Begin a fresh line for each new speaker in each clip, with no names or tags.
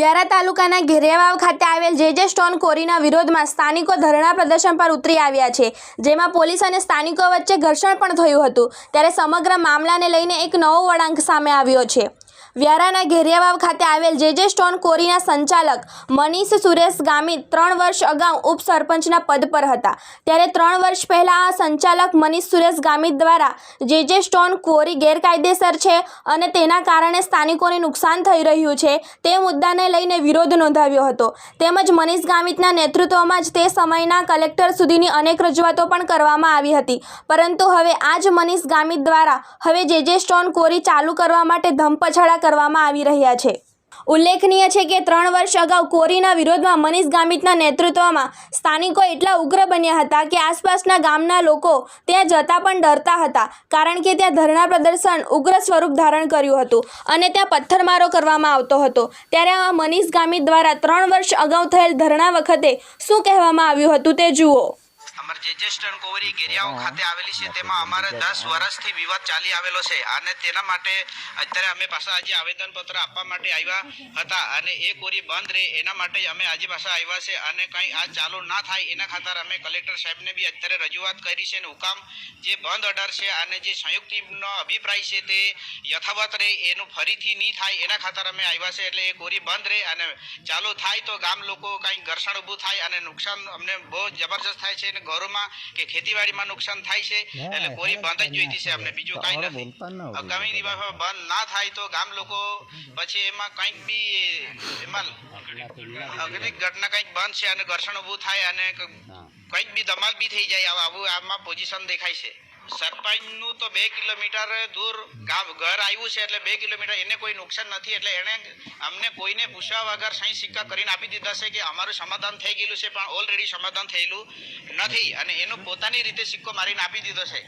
વ્યારા તાલુકાના ઘેરિયાવાવ ખાતે આવેલ જે જે સ્ટોન કોરીના વિરોધમાં સ્થાનિકો ધરણા પ્રદર્શન પર ઉતરી આવ્યા છે. જેમાં પોલીસ અને સ્થાનિકો વચ્ચે ઘર્ષણ પણ થયું હતું. ત્યારે સમગ્ર મામલાને લઈને એક નવો વળાંક સામે આવ્યો છે. વ્યારાના ઘેરિયાવાવ ખાતે આવેલ જે જે સ્ટોન કોરીના સંચાલક મનીષ સુરેશ ગામિત ત્રણ વર્ષ અગાઉ ઉપસરપંચના પદ પર હતા. ત્યારે ત્રણ વર્ષ પહેલાં આ સંચાલક મનીષ સુરેશ ગામિત દ્વારા જે જે સ્ટોન કોરી ગેરકાયદેસર છે અને તેના કારણે સ્થાનિકોને નુકસાન થઈ રહ્યું છે તે મુદ્દાને લઈને વિરોધ નોંધાવ્યો હતો. તેમજ મનીષ ગામિતના નેતૃત્વમાં જ તે સમયના કલેક્ટર સુધીની અનેક રજૂઆતો પણ કરવામાં આવી હતી. પરંતુ હવે આ જ મનીષ ગામિત દ્વારા હવે જે જે સ્ટોન કોરી ચાલુ કરવા માટે ધમપછાડા કરવામાં આવી રહ્યા છે. ઉલ્લેખનીય છે કે ત્રણ વર્ષ અગાઉ કોરીના વિરોધમાં મનીષ ગામિતના નેતૃત્વમાં સ્થાનિકો એટલા ઉગ્ર બન્યા હતા કે આસપાસના ગામના લોકો ત્યાં જતા પણ ડરતા હતા, કારણ કે ત્યાં ધરણા પ્રદર્શન ઉગ્ર સ્વરૂપ ધારણ કર્યું હતું અને ત્યાં પથ્થરમારો કરવામાં આવતો હતો. ત્યારે આ મનીષ ગામિત દ્વારા ત્રણ વર્ષ અગાઉ થયેલ ધરણા વખતે શું કહેવામાં આવ્યું હતું તે જુઓ.
જે જે કોવરી ગેરિયાઓ ખાતે આવેલી છે તેમાં અમારે દસ વર્ષથી વિવાદ ચાલી આવેલો છે અને તેના માટે અત્યારે અમે પાછા આજે આવેદનપત્ર આપવા માટે આવ્યા હતા અને એ કોરી બંધ રહે એના માટે અમે આજે પાછા આવ્યા છે અને કંઈ આ ચાલુ ના થાય એના ખાતર અમે કલેક્ટર સાહેબને બી અત્યારે રજૂઆત કરી છે અને હુકામ જે બંધ ઓર્ડર છે અને જે સંયુક્ત ટીમનો અભિપ્રાય છે તે યથાવત રહે એનું ફરીથી નહીં થાય એના ખાતર અમે આવ્યા છે એટલે એ કોરી બંધ રહે અને ચાલુ થાય તો ગામ લોકો કંઈ ઘર્ષણ ઊભું થાય અને નુકસાન અમને બહુ જબરજસ્ત થાય છે અને ઘરોમાં કે ખેતીવાડીમાં નુકસાન થાય છે એટલે કોરી બંધ જ જોઈતી છે અમને બીજું કાંઈ નથી. આગામી દિવસમાં બંધ. ના થાય તો ગામ લોકો પછી એમાં કંઈક બી એમાં અગ્નિક ઘટના કંઈક બંધ છે અને ઘર્ષણ ઊભું થાય અને કંઈક બી ધમાલ બી થઈ જાય આવું આમાં પોઝિશન દેખાય છે. સરપંચનું તો બે કિલોમીટર દૂર ગામ ઘર આવ્યું છે, એટલે બે કિલોમીટર એને કોઈ નુકસાન નથી, એટલે એણે અમને કોઈને પૂછ્યા વગર સહી સિક્કા કરીને આપી દીધા છે કે અમારું સમાધાન થઈ ગયેલું છે, પણ ઓલરેડી સમાધાન થયેલું નથી, અને એનો પોતાની રીતે સિક્કો મારીને આપી દીધો છે.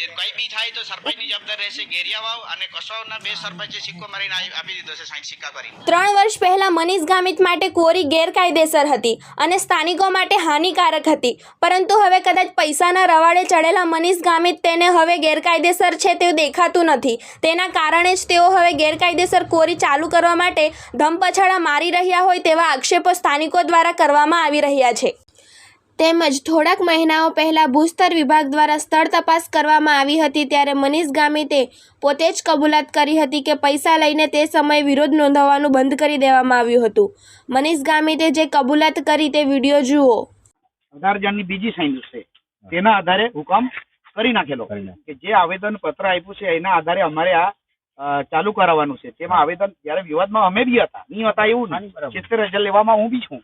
જે બી થાય તો સરપંચની જવાબદાર રહેશે. ગેરિયાવાવ અને કસોના બે સરપંચે સિક્કો મારીને આપી દીધો છે સાઈઠ સિક્કા કરી.
ત્રણ વર્ષ પહેલા મનીષ ગામિત માટે કોરી ગેરકાયદેસર હતી અને સ્થાનિકો માટે હાનિકારક હતી. પરંતુ હવે કદાચ પૈસાના રવાડે ચડેલા મનીષ ગામિત તેને હવે ગેરકાયદેસર છે તેવું દેખાતું નથી. તેના કારણે જ તેઓ હવે ગેરકાયદેસર કોરી ચાલુ કરવા માટે ધમપછાડા મારી રહ્યા હોય તેવા આક્ષેપો સ્થાનિકો દ્વારા કરવામાં આવી રહ્યા છે. તેમજ થોડાક મહિનાઓ પહેલાં ભૂસ્તર વિભાગ દ્વારા સ્થળ તપાસ કરવામાં આવી હતી ત્યારે મનીષ ગામિતે પોતે જ કબૂલાત કરી હતી કે પૈસા લઈને તે સમયે વિરોધ નોંધાવવાનું બંધ કરી દેવામાં આવ્યું હતું. મનીષ ગામિતે જે કબૂલાત કરી તે વીડિયો જુઓ.
અઢાર જણની બીજી સાઈન છે તેના આધારે હુકમ કરી નાખેલો. કે જે આવેદન પત્ર આપ્યું છે એના આધારે અમારે આ ચાલુ કરાવવાનું છે. તેમાં આવેદન જ્યારે વિવાદમાં અમે બી હતા નહીં હતા એવું નહીં. સિત્તેર હજાર લેવામાં હું બી છું.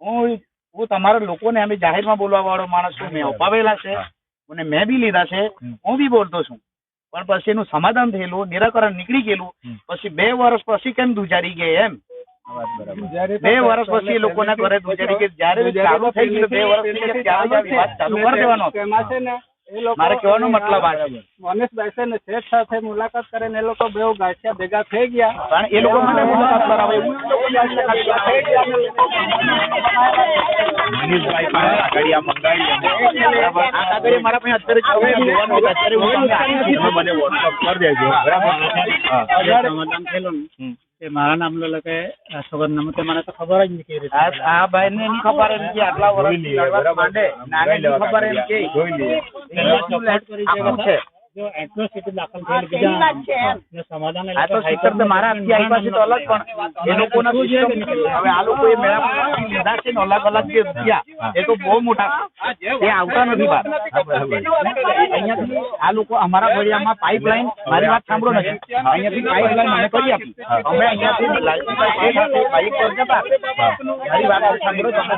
હું હું તમારા લોકોને અમે જાહેરમાં બોલવા વાળો માણસ છું મેં અપાવેલા છે અને મેં બી લીધા છે હું બી બોલતો છું. પણ પછી એનું સમાધાન થયેલું નિરાકરણ નીકળી ગયેલું પછી બે વર્ષ પછી કેમ દુજારી ગઈ એમ? બે વર્ષ પછી લોકોના ઘરે દુજારી ગઈ. જયારે ચાલુ થઈ ગયું બે વર્ષ ચાલુ કરી દેવાનો. મારે કહેવાનો મતલબ આ છે.
મનીષભાઈ છે ને શેઠ સાથે મુલાકાત કરીને એ લોકો બેઉ ગાંઠિયા ભેગા થઈ ગયા.
પણ એ લોકો મને મુલાકાત કરાવે એ લોકોની આશા ખાલી આ કાગળિયા મારા પાસે અત્યારે. લેવાનું અત્યારે હું મને વોટ્સઅપ કરી દેજો. બરાબર?
ને તે મારા નામ લો કે છોકરા નામ તે મને તો ખબર જ
નથી
રીતે
આ ભાઈને નહીં ખબર એમ કે આટલા વર્ષ લડવા માંડે. નાને ખબર એમ કે. એને શું લેટ કરી છે
જો એટ્રોસિટી દાખલ થયેલી બીજા સમાધાન
આ તો
લોકો
મારા હાથથી આવી પાસે તો અલગ પણ એ લોકોના system હવે આ લોકોએ મેળા લીધા છે ને અલગ અલગ જે રૂપિયા એ તો બહુ મોટા એ આવતા નથી બહાર. અહીંયાથી આ લોકો અમારા ફળિયામાં પાઇપલાઇન મારી વાત સાંભળો નથી અહીંયાથી પાઇપલાઇન મને કરી આપી અમે અહીંયાથી પર જતા. મારી વાત સાંભળો તમે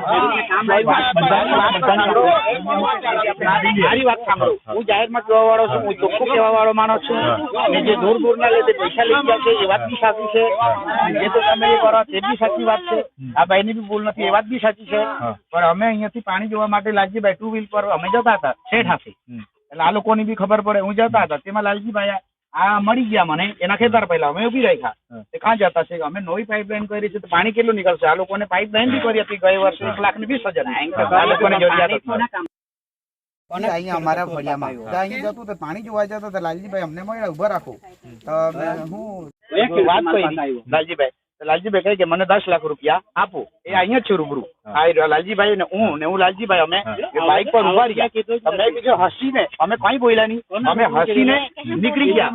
વાત બધાની વાત સાંભળો. મારી વાત સાંભળો. હું જાહેરમાં જોવા વાળો છું હું ચોખ્ખો કહેવા વાળો માણસ છું? અને જે દૂર દૂર ના લે પૈસા લઈ ગયા છે એ વાત બી સાચી છે. જે તો તમે એ કરો તે બી સાચી વાત છે. આ ભાઈની બી ભૂલ નથી એ વાત બી સાચી છે. પણ અમે અહીંયાથી પાણી જોવા માટે લાલજીભાઈ ટુ વ્હીલ પર અમે જતા હતા શેઠ હાથે. એટલે આ લોકોની બી ખબર પડે. હું જતા હતા તેમાં લાલજીભાઈ આ મળી ગયા મને એના ખેતર પહેલા. અમે ઊભી રાખ્યા. તે કાં જતા છે? અમે નવી પાઇપલાઇન કરી છે તો પાણી કેટલું નીકળશે? આ લોકોને પાઇપલાઇન બી કરી હતી ગઈ વર્ષે એક લાખ ને વીસ હજાર. આ લોકોને જરૂરિયાત હતી
અને અહીંયા અમારા ફળિયામાં. અહીંયા જતું તો પાણી જોવા જતો તો લાલજીભાઈ અમને મળ્યા ઊભા રાખો. હું
એક વાત કહી લાલજીભાઈ. લાલજીભાઈ કહે કે મને દસ લાખ રૂપિયા આપો. એ અહીંયા જ છે રૂબરૂ. આ રહ્યો લાલજીભાઈ ને હું ને હું લાલજીભાઈ અમે બાઇક પર ઊભા રહ્યા. તમે કીધું હસીને અમે કઈ બોલ્યા નહીં. અમે હસીને નીકળી ગયા.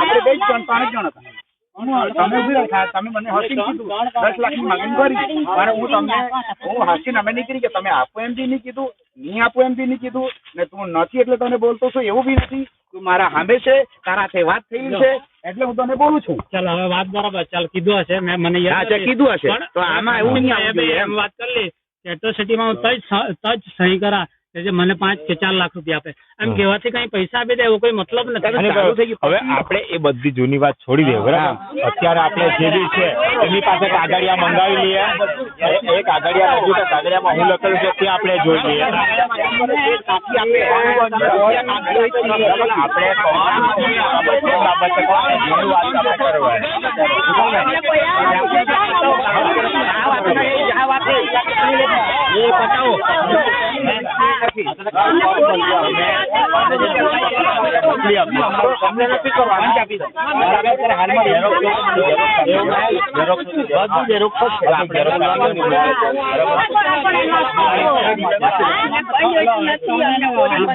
આપણે બે જ ત્રણ જ જણ હતા. તમે તમે મને હસીને કીધું. દસ લાખની માંગણી કરી. અને હું તમને હું હસીને અમે નીકળી ગયા તમે આપો એમ બી નહીં કીધું નહીં આપો એમ બી નહીં કીધું ને તું નથી એટલે તને બોલતો છું એવું બી નથી. તું મારા સામે છે તારા સાથે વાત થઈ છે એટલે હું તને બોલું છું.
ચાલ હવે વાત બરાબર ચાલ કીધું હશે મેં મને યાદ
કીધું હશે. તો આમાં એવું નહીં
એમ
એમ.
વાત કરી લી એટ્રોસિટીમાં હું તજ તજ સહી કરા. કે જે મને પાંચ કે ચાર લાખ રૂપિયા આપે. એમ કહેવાથી કઈ પૈસા આપી દે એવો કોઈ મતલબ નથી.
હવે આપણે એ બધી જૂની વાત છોડી દઈએ બરાબર? અત્યારે આપણે જે બી છે એની પાસે કાગળિયા મંગાવી લઈએ. કાગળિયા રજૂ કાગળિયામાં હું લખેલું છે, તે આપણે જોઈએ.
અમને નથી કરવાનું. હાલમાં છે. છે.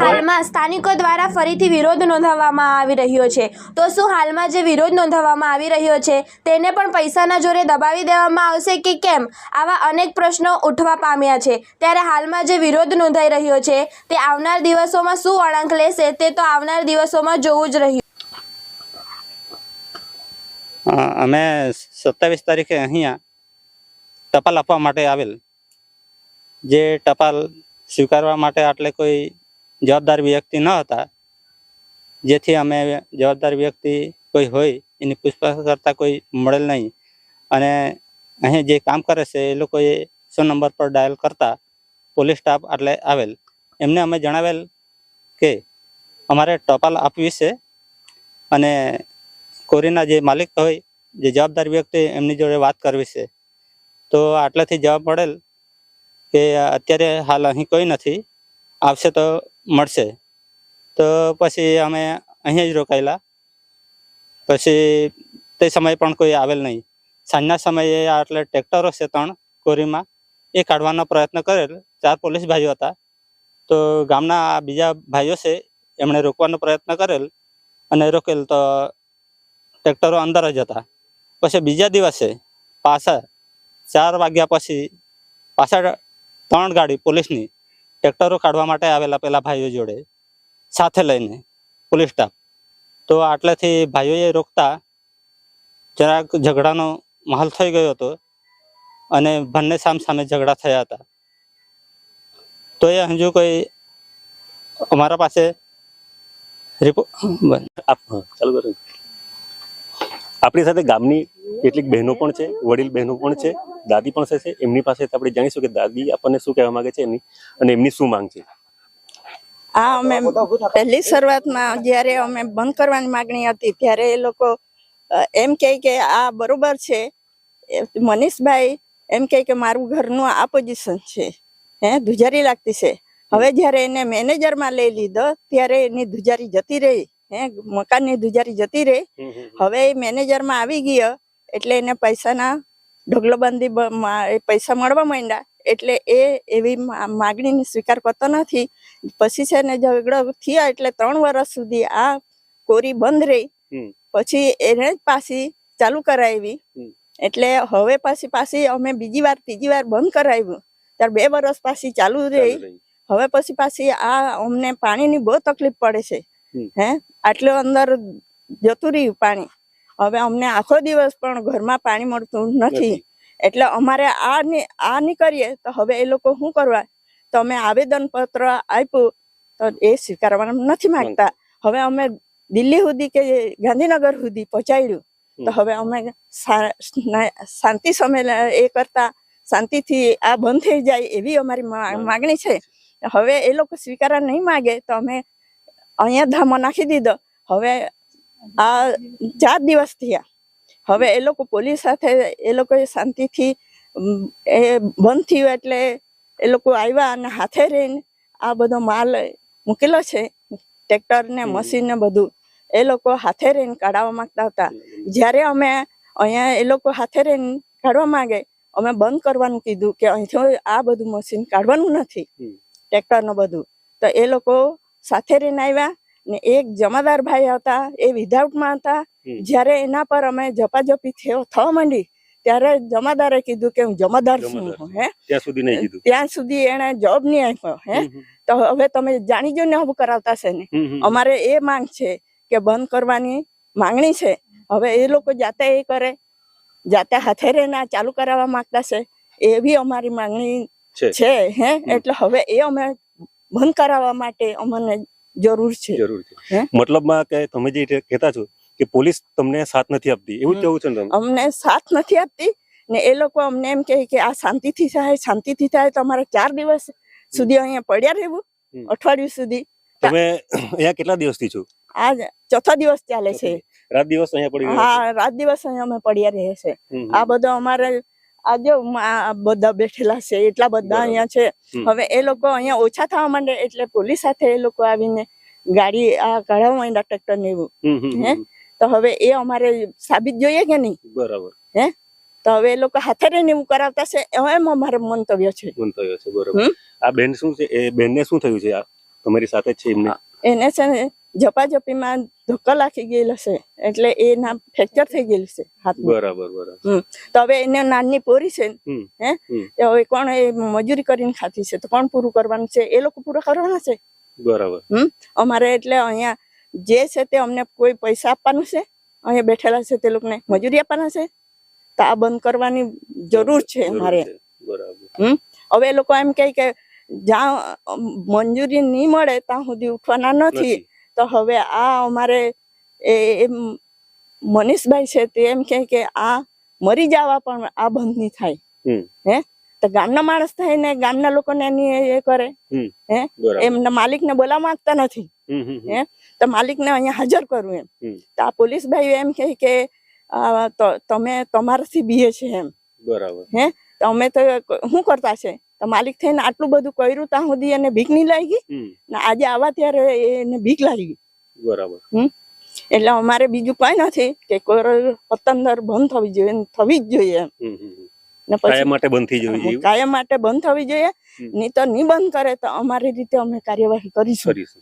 હાલમાં સ્થાનિકો દ્વારા ફરીથી વિરોધ નોંધાવવામાં આવી રહ્યો છે. તો શું હાલમાં જે વિરોધ નોંધાવવામાં આવી રહ્યો છે, તેને પણ પૈસાના જોરે દબાવી દેવામાં આવશે કે કેમ? આવા અનેક પ્રશ્નો ઉઠવા પામ્યા છે. ત્યારે હાલમાં જે વિરોધ નોંધાઈ રહ્યો છે, તે આવનાર દિવસોમાં શું વળાંક લેશે, તે તો આવનાર દિવસોમાં જોવું જ રહ્યું.
અમે સત્તાવીસ તારીખે અહીંયા ટપાલ આપવા માટે આવેલ. જે ટપાલ સ્વીકારવા માટે આટલે કોઈ જવાબદાર વ્યક્તિ ન હતા. જેથી અમે જવાબદાર વ્યક્તિ કોઈ હોય, એની પૂછપરછ કરતા કોઈ મળેલ નહીં. અને અહીં જે કામ કરે છે, એ લોકોએ સો નંબર પર ડાયલ કરતા પોલીસ સ્ટાફ આટલે આવેલ. એમને અમે જણાવેલ કે અમારે ટપાલ આપવી છે અને કોરીના જે માલિક હોય, જે જવાબદાર વ્યક્તિ એમની જોડે વાત કરવી છે. તો આટલાથી જવાબ મળેલ કે અત્યારે હાલ અહીં કોઈ નથી. આવશે તો મળશે. તો પછી અમે અહીંયા જ રોકાયેલા. પછી તે સમયે પણ કોઈ આવેલ નહીં. સાંજના સમયે આટલે ટ્રેક્ટરો છે ત્રણ કોરીમાં. એ કાઢવાનો પ્રયત્ન કરેલ. ચાર પોલીસ ભાઈઓ હતા. તો ગામના બીજા ભાઈઓ છે, એમણે રોકવાનો પ્રયત્ન કરેલ અને રોકેલ તો ટ્રેક્ટરો અંદર જ હતા. પછી બીજા દિવસે પાછા ચાર વાગ્યા પછી પાછા ત્રણ ગાડી પોલીસની ટ્રેક્ટરો કાઢવા માટે આવેલા પેલા ભાઈઓ જોડે સાથે લઈને પોલીસ સ્ટાફ. તો આટલેથી ભાઈઓએ રોકતા જરાક ઝઘડાનો માહોલ થઈ ગયો હતો અને બંને સામ સામે ઝઘડા થયા હતા. તો એ હજુ કોઈ અમારા પાસે રિપોર્ટ
આપણી સાથે ગામની કેટલીક બહેનો પણ છે વડીલ બહેનો પણ છે દાદી પણ છે એમની પાસે આપણે જાણીશું કે દાદી આપણને શું કહેવા માંગે છે એમની અને એમની શું માંગ છે?
આ અમે પહેલી શરૂઆતમાં જ્યારે અમે બંધ કરવાની માગણી હતી ત્યારે એ લોકો એમ કહે કે આ બરોબર છે. મનીષભાઈ એમ કહે કે મારું ઘરનું આ પોઝિશન છે. હે ધુજારી લાગતી છે. હવે જ્યારે એને મેનેજરમાં લઈ લીધો ત્યારે એની ધુજારી જતી રહી. હે મકાનની ધુજારી જતી રહી. હવે એ મેનેજરમાં આવી ગયો એટલે એને પૈસાના ઢગલોબંધી બંધી પૈસા મળવા માંડ્યા. એટલે એ એવી માગણીને સ્વીકાર કરતો નથી. પછી છે ને ઝઘડો થયા એટલે ત્રણ વર્ષ સુધી આ કોરી બંધ રહી. પછી એને જ પાછી ચાલુ કરાવી. એટલે હવે પાછી પાછી અમે બીજી વાર ત્રીજી વાર બંધ કરાવ્યું. ત્યારે બે વર્ષ પાછી ચાલુ રહી. હવે પછી પાછી આ અમને પાણીની બહુ તકલીફ પડે છે. હે? આટલું અંદર જતું રહ્યું પાણી. હવે અમને આખો દિવસ પણ ઘરમાં પાણી મળતું નથી. એટલે અમારે આ આ નહીં કરીએ તો હવે એ લોકો શું કરવા? તો અમે આવેદન પત્ર આપ્યું તો એ સ્વીકારવાનું નથી માંગતા. હવે અમે દિલ્હી સુધી કે ગાંધીનગર સુધી પહોંચાડ્યું. તો હવે અમે શાંતિ સમય એ કરતા શાંતિથી આ બંધ થઈ જાય એવી અમારી માગણી છે. હવે એ લોકો સ્વીકારવા નહીં માગે તો અમે અહીંયા ધામો નાખી દીધો. હવે આ ચાર દિવસ થયા. હવે એ લોકો પોલીસ સાથે એ લોકોએ શાંતિથી એ બંધ થયું એટલે એ લોકો આવ્યા અને હાથે રહીને આ બધો માલ મૂકેલો છે ટ્રેક્ટર ને મશીન ને બધું. એ લોકો હાથે રહીને કાઢવા માંગતા હતા. જ્યારે અમે અહીંયા એ લોકો હાથે રહીને કાઢવા માંગે અમે બંધ કરવાનું કીધું કે અહીંથી આ બધું મશીન કાઢવાનું નથી. ટ્રેક્ટરનું બધું. તો એ લોકો સાથે રહીને આવ્યા. ને એક જમાદાર ભાઈ હતા એ વિધાઉટમાં હતા. જ્યારે એના પર અમે જપાજપી થયો થવા માંડી ત્યારે જમાદારે કીધું કે હું જમાદાર છું હે
ત્યાં સુધી નહીં કીધું.
ત્યાં સુધી એને જોબ નહીં આપ્યો હે. તો હવે તમે જાણી ને હું કરાવતા છે ને. અમારે એ માંગ છે કે બંધ કરવાની માંગણી છે. હવે એ લોકો જાતે એ કરે જાતે હાથે રેના ચાલુ કરાવવા માંગતા છે એ બી અમારી માંગણી
છે.
હે. એટલે હવે એ અમે બંધ કરાવવા માટે અમને જરૂર છે.
જરૂર છે? મતલબમાં કે તમે જે કહેતા છો કે પોલીસ તમને સાથ નથી આપતી એવું કેવું છે
અમને સાથ નથી આપતી ને એ લોકો અમને એમ કહે કે આ શાંતિથી થાય શાંતિથી થાય તો અમારે ચાર દિવસ સુધી અહીંયા પડ્યા રહેવું. અઠવાડિયું સુધી.
તમે અહીંયા કેટલા દિવસથી છો?
આ ચોથા દિવસ ચાલે છે.
રાત દિવસ અહીંયા પડી
હા રાત દિવસ અહીંયા અમે પડ્યા રહે છે. આ બધો અમારે આ જો બધા બેઠેલા છે એટલા બધા. અહીંયા છે. હવે એ લોકો અહીંયા ઓછા થવા માંડે એટલે પોલીસ સાથે એ લોકો આવીને ગાડી આ કાઢવા માંડ્યા ટ્રેક્ટર ને એવું હે? તો હવે એ અમારે સાબિત જોઈએ કે નહીં?
બરાબર.
તો હવે એ લોકો હાથે રહીને એવું કરાવતા છે એમ અમારે મંતવ્ય છે.
મંતવ્ય છે બરાબર. આ બેન શું છે? એ બેનને શું થયું છે? તમારી સાથે છે એમને?
એને છે ને ઝપાઝપીમાં ધક્કા લાગી ગયેલો છે એટલે એના ફ્રેક્ચર થઈ ગયેલું છે હાથ
બરાબર બરાબર.
તો હવે એને નાની પોરી છે હે
હમ.
હવે કોણ એ મજૂરી કરીને ખાતી છે તો કોણ પૂરું કરવાનું છે? એ લોકો પૂરા કરવાના છે?
બરાબર.
અમારે એટલે અહીંયા જે છે તે અમને કોઈ પૈસા આપવાનું છે? અહીંયા બેઠેલા છે તે લોકોને મજૂરી આપવાના છે? તો આ બંધ કરવાની જરૂર છે અમારે.
બરાબર.
હવે એ લોકો એમ કહે કે જ્યાં મંજૂરી નહીં મળે ત્યાં સુધી ઉઠવાના નથી. તો હવે આ અમારે એ મનીષભાઈ છે તે એમ કહે કે આ મરી જવા પણ આ બંધ નહીં થાય. હે? તો ગામના માણસ થઈને ગામના લોકોને એની એ- કરે.
હે?
એમના માલિકને બોલાવવા માંગતા નથી. હે? તો માલિકને અહીંયા હાજર કરવું એમ. તો આ પોલીસ ભાઈ એમ કહે કે તમે તમારાથી બીએ છે એમ.
બરાબર.
તો અમે તો શું કરતા છે? તો માલિક થઈને આટલું બધું કર્યું ત્યાં સુધી એને ભીખ નહીં લાગી ને આજે આવા ત્યારે એને ભીખ લાગી.
બરાબર.
એટલે અમારે બીજું કઈ નથી કે પતંદર બંધ થવી જોઈએ થવી જ જોઈએ. ને
કાયમ માટે બંધ થઈ જવી જોઈએ.
કાયમ માટે બંધ થવી જોઈએ. નહીં તો નહીં બંધ કરે તો અમારી રીતે અમે કાર્યવાહી કરીશું.
કરીશું.